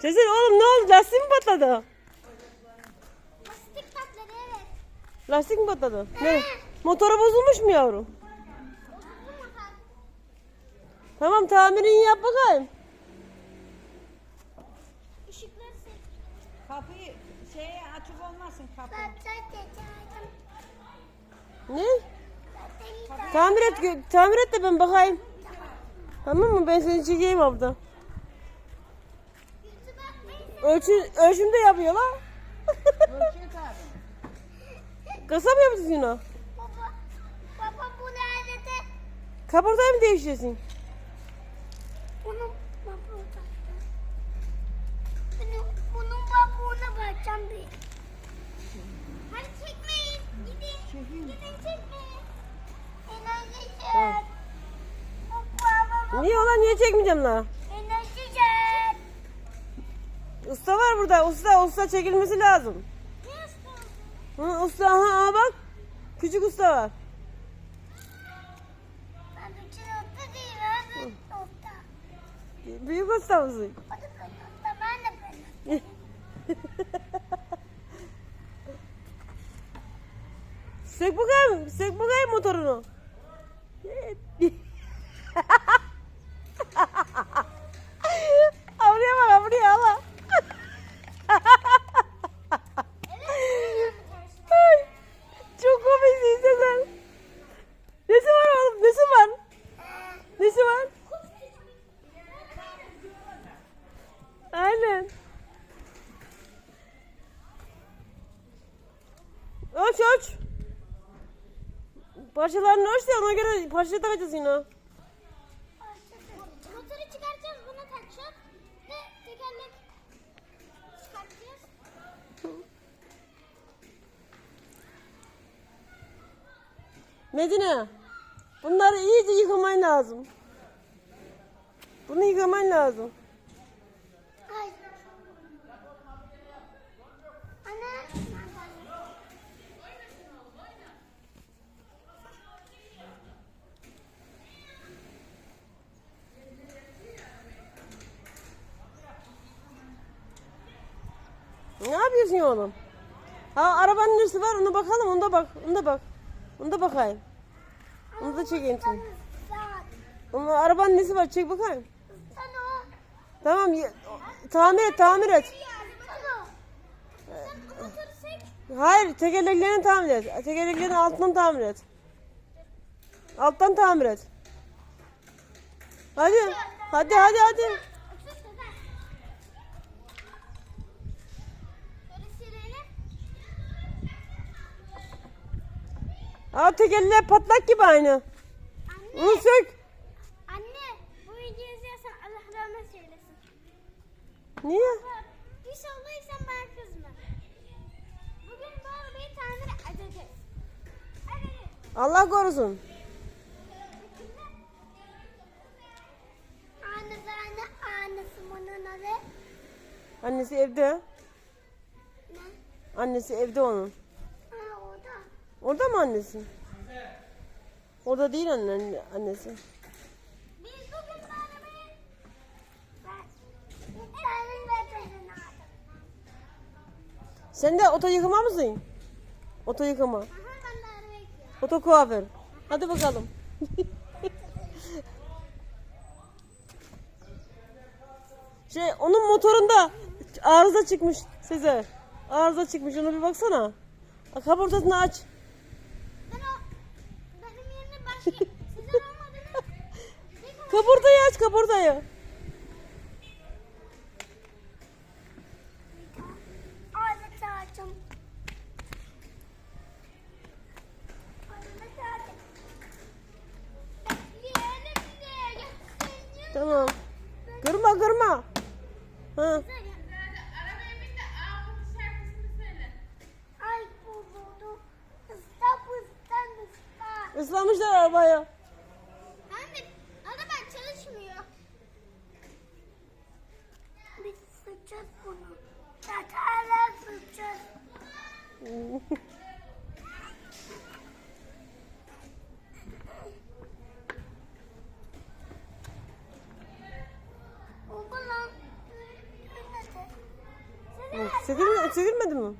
Sezer oğlum ne oldu? Lastik mi patladı? Lastik patladı evet. Lastik mi patladı? Ne? Motoru bozulmuş mu yavrum? Tamam tamirini yap bakayım. Işıkları sil. Kapıyı şeye açık olmasın kapı. Ne? Tamir et, tamir et de ben bakayım. Tamam mı? Ben seni çekeyim abla. Ölçü, ölçüm de yapıyor la. Ölçüyor tabii. Kasa mı yapıyorsun yine? Baba, baba bu nerede de Kaportayı mı değiştiriyorsun? bunun babuğuna bunun, bunun babuğuna bakacağım bir. Hadi çekmeyin. Gidin. Gidin çekmeyin. Enerji çek. Baba, baba. Niye ulan niye çekmeyeceğim la? Usta var burada. Usta, usta çekilmesi lazım. Hı, usta ha, ha bak. Küçük usta var. Büyük usta mısın? Sök bakayım. Sök bakayım motorunu. Abriye bak abriye ala. Ay, Çok komiksin sen. Nesi var oğlum? Nesi var? Nesi var? Aynen. Ölç ölç. Parçalarını ölç de ona göre parça takacağız yine. Motoru çıkartacağız, buna takacağız ve tekerlek çıkartacağız. Medine. Bunları iyice yıkaman lazım. Bunu yıkaman lazım. Ay. Anne. Ne yapıyorsun ya oğlum? Ha arabanın neresi var ona bakalım ona da bak. Ona da bak. Ona da bakayım. Onu da çekeyim seni. Ama arabanın nesi var çek bakayım. Tamam tamir et tamir et. Hayır tekerleklerini tamir et. Tekerleklerin altından tamir et. Alttan tamir et. Hadi. Hadi hadi hadi. Aa tekerleği patlak gibi aynı. Anne. Onu sök. Anne. Bu videoyu izliyorsan Allah rahmet eylesin. Niye? Bak, İnşallah sen bana kızma. Bugün bu arabayı tamir edeceğiz. Allah korusun. Annesi anne annesi bunun adı Annesi evde. ne? Annesi evde onun. Orada mı annesi? Orada değil anne, annesi. Sen de oto yıkama mısın? Oto yıkama. Oto kuaför. Hadi bakalım. şey onun motorunda arıza çıkmış Sezer. Arıza çıkmış ona bir baksana. Kaportasını aç. Kaportayı aç kaportayı. Islamışlar arabaya. Anne araba çalışmıyor. Biz sıçacağız bunu. Oldu lan. Sökülme, sökülmedi mi?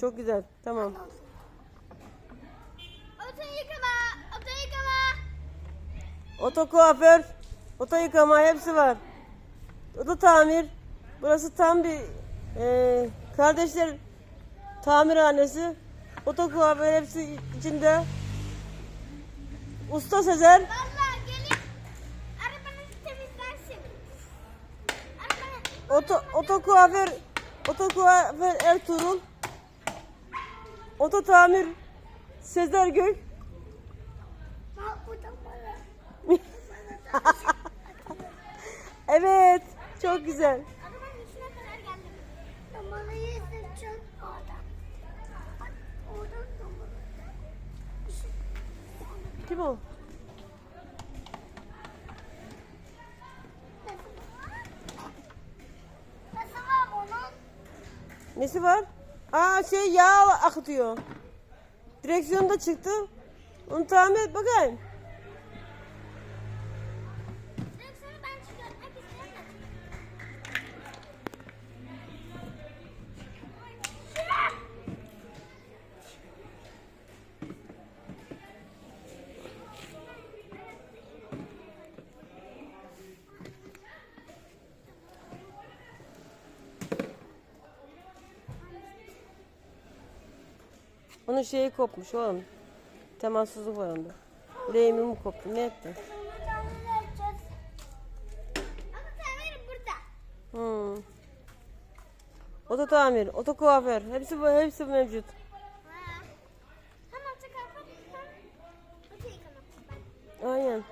Çok güzel. Tamam. Oto yıkama. Oto yıkama. Oto kuaför, oto yıkama hepsi var. Oto tamir. Burası tam bir e, kardeşler tamirhanesi. Oto kuaför hepsi içinde. Usta Sezer. Oto, oto kuaför, oto kuaför Ertuğrul. Oto tamir Sezer Gök. Bak bu da bana. evet, çok güzel. Kim o? Nesi var? Aa şey yağ akıtıyor. Direksiyonda çıktı. Onu tamir et bakayım. Onun şeyi kopmuş oğlum. Temassızlık var onda. Lehimi mi koptu ne etti? Hmm. Oto tamir, oto kuaför. Hepsi bu, hepsi mevcut. Yıkamak ben. Aynen.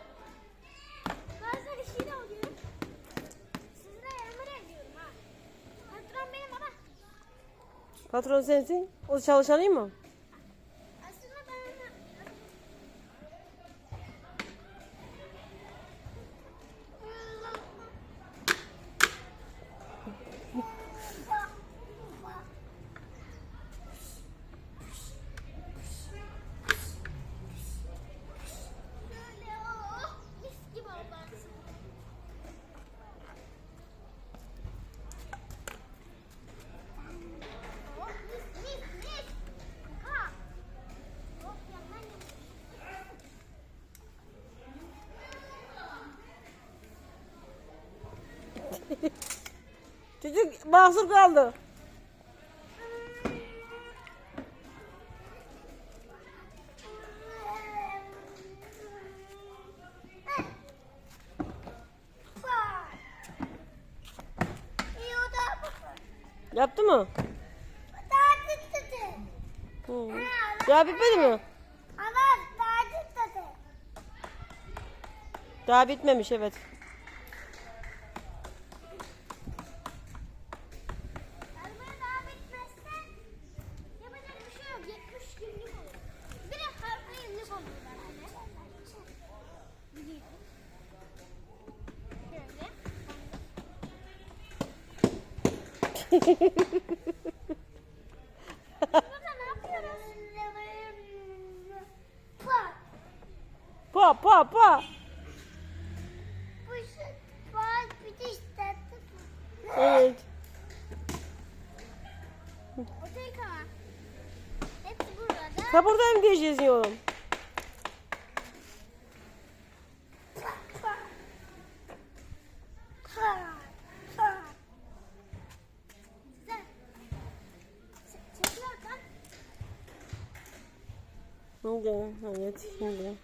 Patron. Patron sensin. O çalışanı mı? Mahsur kaldı. Yaptı mı? daha titredi. Hı. Ya bitmedi mi? Ama daha titredi. Daha bitmemiş evet. Pa pa pa. Evet. Otel kama. Hepsi burada. Ha burada mı diyeceğiz oğlum? Şimdi evet şimdi.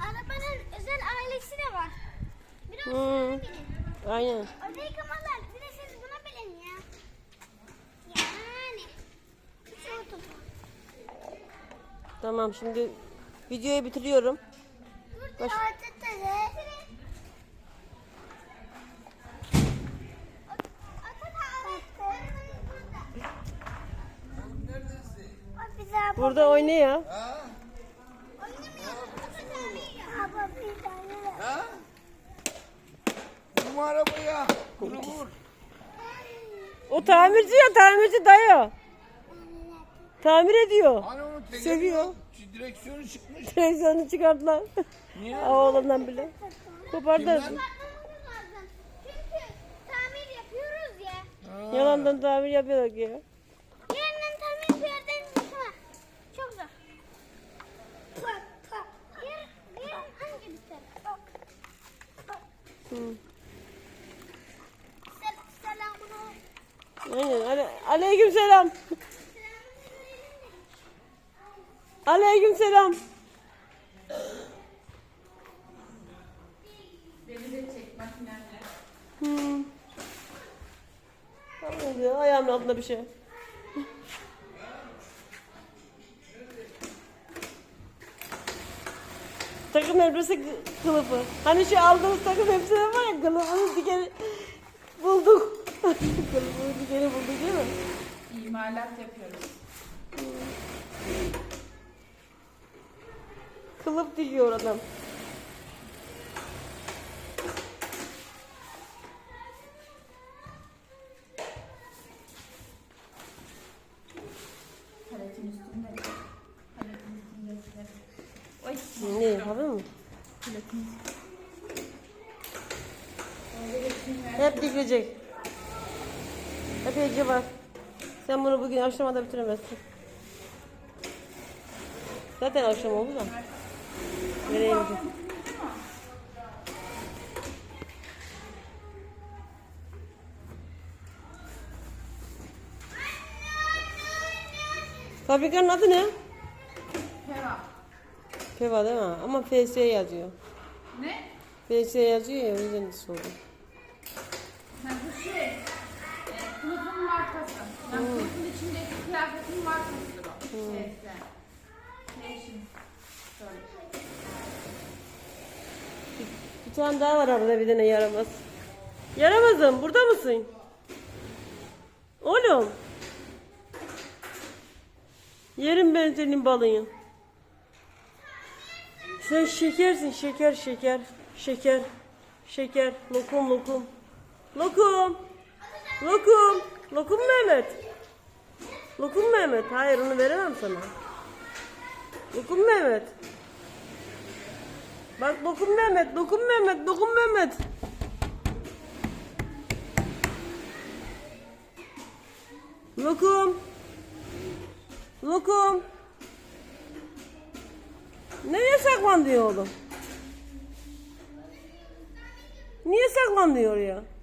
Arabanın özel ailesi de var. Biraz Hmm. Aynen. Orada. Bir de siz buna bilin ya. Yani. Hiç unutma. Tamam şimdi videoyu bitiriyorum. Baş-. Burada oynuyor. Oynamıyoruz. Baba bir tane. Vur. O tamirci ya tamirci dayı. Tamir ediyor. Hani Seviyor. Direksiyonu çıkmış. Televizyonu çıkarttılar. Niye? Oğlundan bile. Kopardılar. Kimden? Lazım. Çünkü tamir yapıyoruz ya. Ha. Yalandan tamir yapıyorlar ki ya. Yerinden tamir bir yerden yıkama. Çok zor. Yer, yerin hangi biter? Hı. Sel, selamun aleyküm. Aynen. Ale aleyküm selam. Aleyküm selam. Hmm. Tamam ya, Ayağımın altında bir şey. takım elbise kı- kılıfı. Hani şu aldığımız takım elbise var ya kılıfını dikeni bulduk. kılıfını dikeni bulduk değil mi? İmalat yapıyoruz. Kılıf dikiyor adam. Ne yapıyor mu? Hep dikilecek. Hep hece var. Sen bunu bugün akşama da bitiremezsin. Zaten akşam oldu da. Nereye gideceğiz? Fabrikanın adı ne? Pera. Peva değil mi? Ama FS yazıyor. Ne? FS yazıyor ya o yüzden de sordum. Ha, bu şey. E, kılıfın markası. Yani kılıfın içindeki kıyafetin markasıdır o. Şeyse. Fashion. Sorry. Bir tane daha var arada bir tane yaramaz. Yaramazım burada mısın? Oğlum. Yerim ben senin balını. Sen şekersin şeker şeker. Şeker. Şeker. Lokum lokum. Lokum. Lokum. Lokum Mehmet. Lokum Mehmet. Hayır onu veremem sana. Lokum Mehmet. Bak lokum Mehmet, lokum Mehmet, lokum Mehmet. Lokum. Lokum. Nereye saklandı oğlum? Niye saklandı oraya?